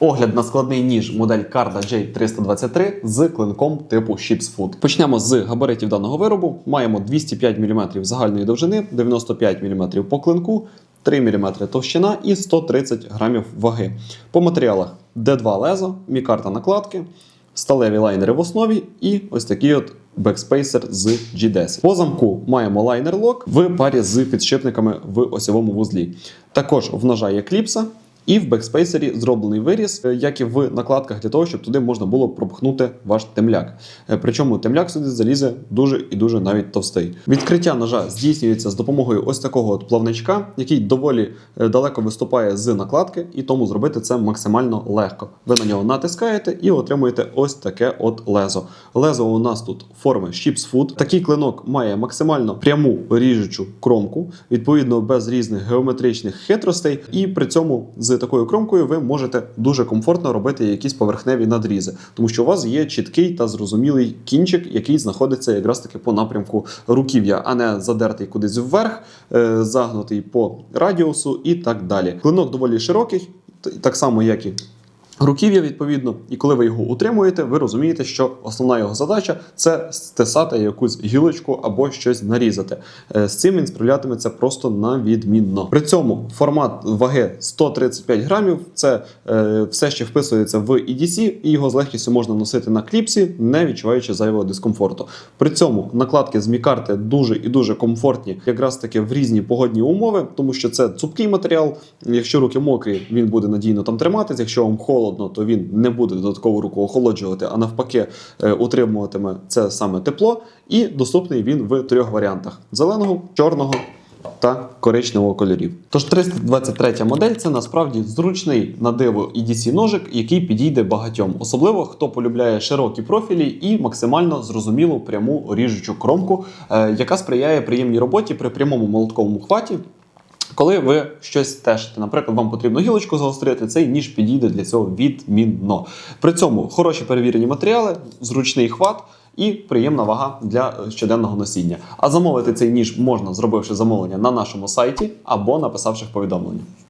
Огляд на складний ніж модель Carda J323 з клинком типу Ships Food. Почнемо з габаритів даного виробу. Маємо 205 мм загальної довжини, 95 мм по клинку, 3 мм товщина і 130 грамів ваги. По матеріалах D2 лезо, мікарта накладки, сталеві лайнери в основі і ось такий от бекспейсер з G10. По замку маємо лайнер-лок в парі з підшипниками в осьовому вузлі. Також в ножа є кліпса. І в бекспейсері зроблений виріз, е, як і в накладках, для того, щоб туди можна було пропхнути ваш темляк. Е, Причому темляк сюди залізе дуже і дуже навіть товстий. Відкриття ножа здійснюється з допомогою ось такого от плавничка, який доволі е, далеко виступає з накладки, і тому зробити це максимально легко. Ви на нього натискаєте і отримуєте ось таке от лезо. Лезо у нас тут форми Ships Food. Такий клинок має максимально пряму ріжучу кромку, відповідно без різних геометричних хитростей, і при цьому з такою кромкою ви можете дуже комфортно робити якісь поверхневі надрізи, тому що у вас є чіткий та зрозумілий кінчик, який знаходиться якраз таки по напрямку руків'я, а не задертий кудись вверх, е, загнутий по радіусу і так далі. Клинок доволі широкий, так само як і руків'я, відповідно, і коли ви його утримуєте, ви розумієте, що основна його задача це стисати якусь гілочку або щось нарізати. Е, З цим він справлятиметься просто на відмінно. При цьому формат ваги 135 грамів. Це е, все ще вписується в EDC, і його з легкістю можна носити на кліпсі, не відчуваючи зайвого дискомфорту. При цьому накладки з мікарти дуже і дуже комфортні, якраз таки в різні погодні умови, тому що це цупкий матеріал. Якщо руки мокрі, він буде надійно там триматись. Якщо вам холодно, то він не буде додатково руку охолоджувати, а навпаки, е, утримуватиме це саме тепло. І доступний він в трьох варіантах: зеленого, чорного. Та коричневого кольорів. Тож 323 модель це насправді зручний на диво EDC ножик, який підійде багатьом, особливо хто полюбляє широкі профілі і максимально зрозумілу пряму ріжучу кромку, е, яка сприяє приємній роботі при прямому молотковому хваті. Коли ви щось тешите, наприклад, вам потрібно гілочку загострити, цей ніж підійде для цього відмінно. При цьому хороші перевірені матеріали, зручний хват і приємна вага для е, щоденного носіння. А замовити цей ніж можна, зробивши замовлення на нашому сайті або написавши в повідомленні.